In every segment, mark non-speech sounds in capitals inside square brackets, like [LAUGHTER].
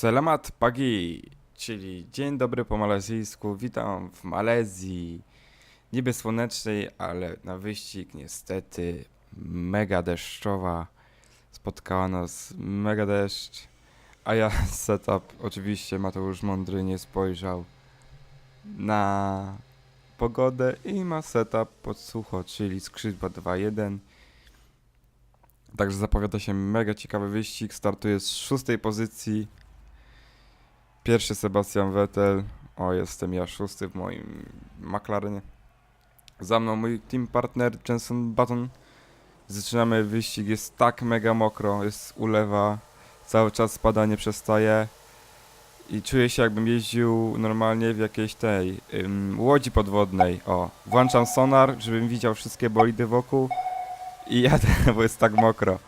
Selamat pagi, czyli dzień dobry po malezyjsku. Witam w Malezji. Niby słonecznej, ale na wyścig niestety mega deszczowa. Spotkała nas mega deszcz. A ja [LAUGHS] setup, oczywiście Mateusz Mądry nie spojrzał na pogodę i ma setup pod sucho, czyli skrzydła 2.1. Także zapowiada się mega ciekawy wyścig. Startuje z szóstej pozycji. Pierwszy Sebastian Vettel. O, jestem ja szósty w moim McLarenie. Za mną mój team partner Jenson Button. Zaczynamy wyścig, jest tak mega mokro, jest ulewa, cały czas spada, nie przestaje. I czuję się jakbym jeździł normalnie w jakiejś tej ym, łodzi podwodnej. O, włączam sonar, żebym widział wszystkie bolidy wokół i [LAUGHS] jadę, bo jest tak mokro.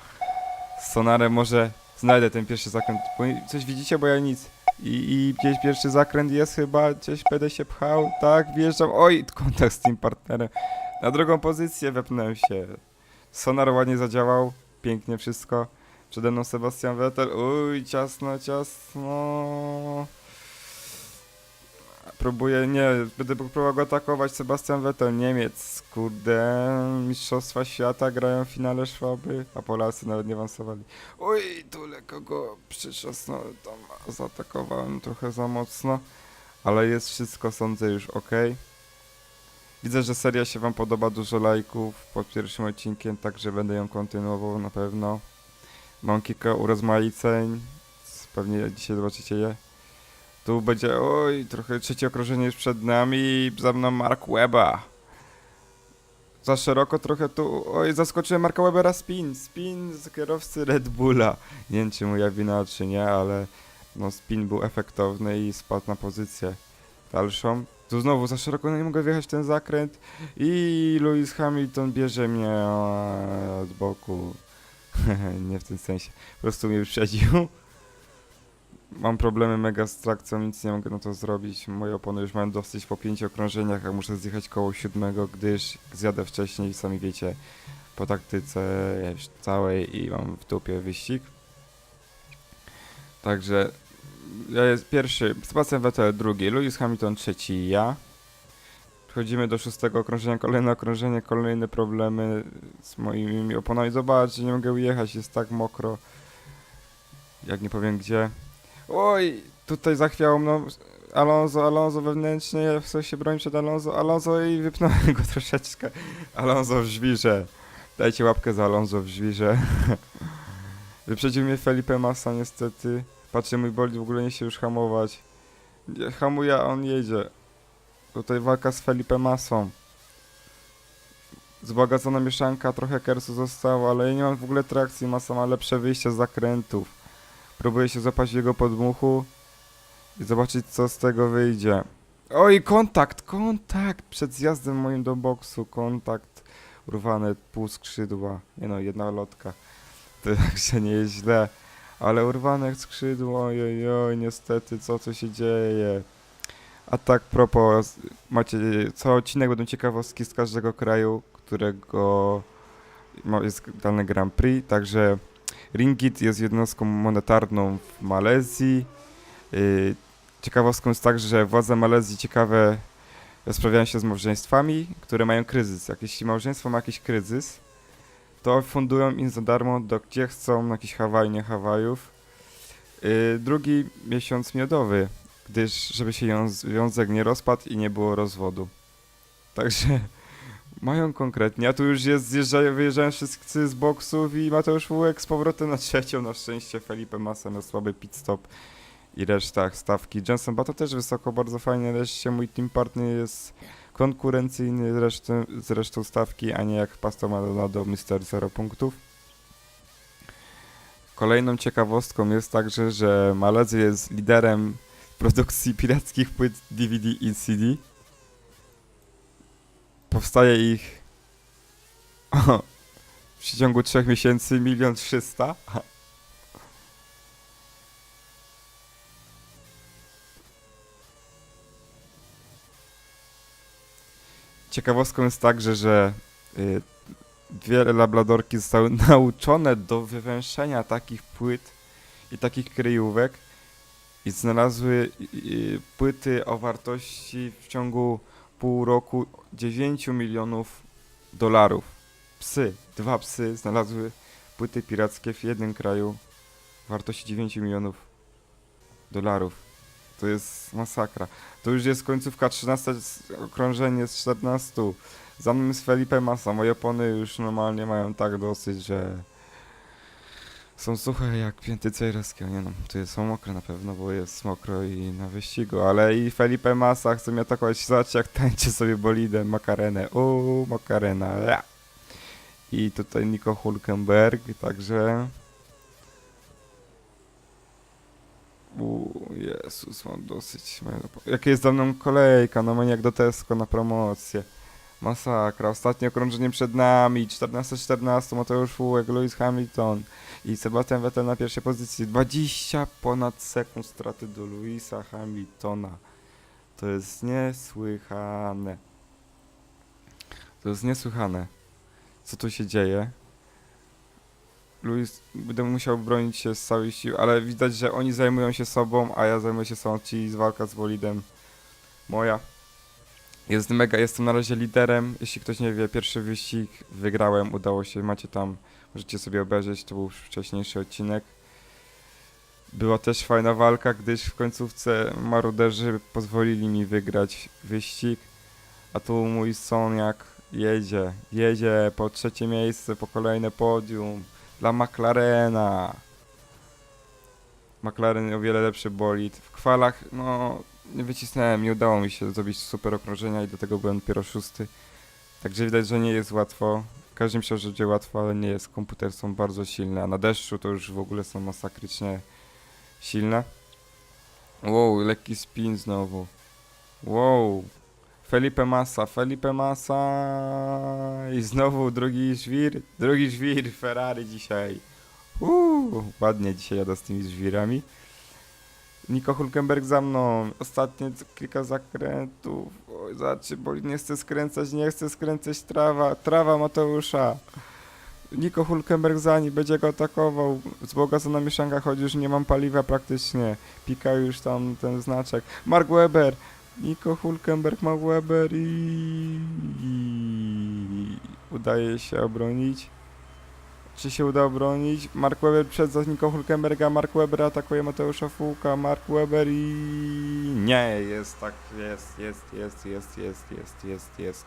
Z sonarem może znajdę ten pierwszy zakręt. Coś widzicie, bo ja nic. I, I gdzieś pierwszy zakręt jest chyba, gdzieś będę się pchał, tak, wjeżdżam, oj, kontakt z tym partnerem. Na drugą pozycję wepnąłem się. Sonar ładnie zadziałał, pięknie wszystko. Przede mną Sebastian Vettel, uj, ciasno, ciasno. Próbuję, nie, będę próbował go atakować, Sebastian Vettel, Niemiec, kurde, Mistrzostwa Świata grają w finale Szwaby, a Polacy nawet nie awansowali. Oj, tu lekko go przytrzasnąłem, tam zaatakowałem trochę za mocno, ale jest wszystko, sądzę, już ok. Widzę, że seria się wam podoba, dużo lajków pod pierwszym odcinkiem, także będę ją kontynuował na pewno. Mam kilka urozmaiceń, pewnie dzisiaj zobaczycie je. Tu będzie, oj, trochę trzecie okrążenie już przed nami, za mną Mark Weba. Za szeroko trochę tu, oj, zaskoczyłem Marka Webera spin, spin z kierowcy Red Bulla. Nie wiem, czy moja wina, czy nie, ale no spin był efektowny i spadł na pozycję dalszą. Tu znowu za szeroko no nie mogę wjechać ten zakręt i Lewis Hamilton bierze mnie od boku. [LAUGHS] nie w tym sensie, po prostu mnie wyprzedził. Mam problemy mega z trakcją, nic nie mogę na to zrobić. Moje opony już mają dosyć po pięciu okrążeniach, a muszę zjechać koło siódmego, gdyż zjadę wcześniej, sami wiecie, po taktyce już całej i mam w dupie wyścig. Także ja jest pierwszy, Sebastian Vettel drugi, Lewis Hamilton trzeci ja. Przechodzimy do szóstego okrążenia, kolejne okrążenie, kolejne problemy z moimi oponami. Zobaczcie, nie mogę ujechać, jest tak mokro. Jak nie powiem gdzie. Oj, tutaj zachwiało mną Alonso, Alonso wewnętrznie, ja chcę się bronić przed Alonso, Alonso i wypnąłem go [LAUGHS] troszeczkę. Alonso w żwirze. Dajcie łapkę za Alonso w żwirze. [LAUGHS] Wyprzedził mnie Felipe Massa niestety. Patrzcie, mój bolid w ogóle nie się już hamować. Nie, hamuje, a on jedzie. Tutaj walka z Felipe Massą. Zbogacona mieszanka, trochę kersu zostało, ale ja nie mam w ogóle trakcji, Massa ma lepsze wyjście z zakrętów. Próbuję się złapać w jego podmuchu i zobaczyć, co z tego wyjdzie. Oj, kontakt, kontakt! Przed zjazdem moim do boksu, kontakt. Urwane pół skrzydła. Nie no, jedna lotka. [LAUGHS] Także nie jest źle. Ale urwane skrzydło, oj, oj, niestety, co tu się dzieje? A tak propos, macie, co odcinek będą ciekawostki z każdego kraju, którego ma- jest dany Grand Prix, także Ringgit jest jednostką monetarną w Malezji. Yy, Ciekawostką jest także, że władze Malezji ciekawe rozprawiają się z małżeństwami, które mają kryzys. Jak jeśli małżeństwo ma jakiś kryzys, to fundują im za darmo do gdzie chcą, na jakiś Hawaj, nie Hawajów. Yy, drugi miesiąc miodowy, gdyż żeby się związek nie rozpadł i nie było rozwodu. Także mają konkretnie, a tu już jest, zjeżdżają, wyjeżdżają wszyscy z boksów i Mateusz Wułek z powrotem na trzecią, na szczęście Felipe Massa miał słaby pit stop i reszta stawki. Jenson Button też wysoko, bardzo fajnie, wreszcie mój team partner jest konkurencyjny z resztą, z resztą stawki, a nie jak Pastor Maldonado, Mister 0 punktów. Kolejną ciekawostką jest także, że Malezja jest liderem produkcji pirackich płyt DVD i CD. Powstaje ich [LAUGHS] w przeciągu 3 miesięcy milion trzysta. [LAUGHS] Ciekawostką jest także, że y, wiele labladorki zostały [LAUGHS] nauczone do wywęszenia takich płyt i takich kryjówek i znalazły i- i płyty o wartości w ciągu pół roku 9 milionów dolarów. Psy, dwa psy znalazły płyty pirackie w jednym kraju wartości 9 milionów dolarów. To jest masakra. To już jest końcówka 13, z- okrążenie z 14. Za mną jest Felipe Massa. Moje opony już normalnie mają tak dosyć, że są suche jak pięty cejrowskie. Nie no, tu są mokre na pewno, bo jest mokro i na wyścigu, ale i Felipe Massa chce mnie atakować. Zobaczcie jak tańczy sobie bolidem Makarenę. Uuu, Makarena. Ja. I tutaj Nico Hulkenberg, także... Uuu, Jezus, mam dosyć. Jakie jest za mną kolejka, no jak do Tesco na promocję. Masakra, ostatnie okrążenie przed nami, 14-14, Mateusz Fułek, Lewis Hamilton i Sebastian Vettel na pierwszej pozycji. 20 ponad sekund straty do Louisa Hamiltona. To jest niesłychane. To jest niesłychane. Co tu się dzieje? Luis, będę musiał bronić się z całej siły, ale widać, że oni zajmują się sobą, a ja zajmuję się sobą, czyli walka z bolidem moja. Jest mega, jestem na razie liderem. Jeśli ktoś nie wie, pierwszy wyścig wygrałem, udało się, macie tam, możecie sobie obejrzeć, to był wcześniejszy odcinek. Była też fajna walka, gdyż w końcówce maruderzy pozwolili mi wygrać wyścig, a tu mój Soniak jedzie, jedzie po trzecie miejsce, po kolejne podium dla McLarena. McLaren o wiele lepszy bolid. W kwalach, no, wycisnąłem, nie udało mi się zrobić super okrążenia i do tego byłem dopiero szósty. Także widać, że nie jest łatwo. Każdy myślał, że będzie łatwo, ale nie jest. Komputery są bardzo silne, a na deszczu to już w ogóle są masakrycznie silne. Wow, lekki spin znowu. Wow. Felipe Massa, Felipe Massa i znowu drugi żwir, drugi żwir Ferrari dzisiaj. Uuu, ładnie dzisiaj jadę z tymi żwirami. Nico Hulkenberg za mną. Ostatnie kilka zakrętów. Oj, bo nie chce skręcać, nie chce skręcać trawa. Trawa Mateusza. Nico Hulkenberg za nim będzie go atakował. Wzbogacona mieszanka, choć już nie mam paliwa praktycznie. Pika już tam ten znaczek. Mark Webber. Nico Hulkenberg ma Weber i udaje się obronić. Czy się uda obronić? Mark Webber przed Nico Hulkenberga, Mark Webber atakuje Mateusza Fułka, Mark Webber i... Nie, jest tak, jest, jest, jest, jest, jest, jest, jest, jest.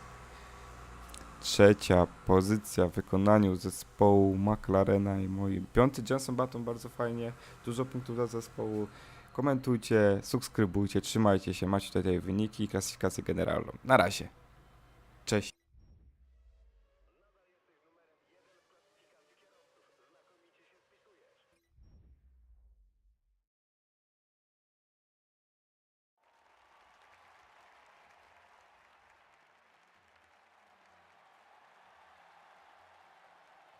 Trzecia pozycja w wykonaniu zespołu McLarena i moim. Piąty Johnson Button bardzo fajnie, dużo punktów dla zespołu. Komentujcie, subskrybujcie, trzymajcie się, macie tutaj wyniki i klasyfikację generalną. Na razie. Cześć.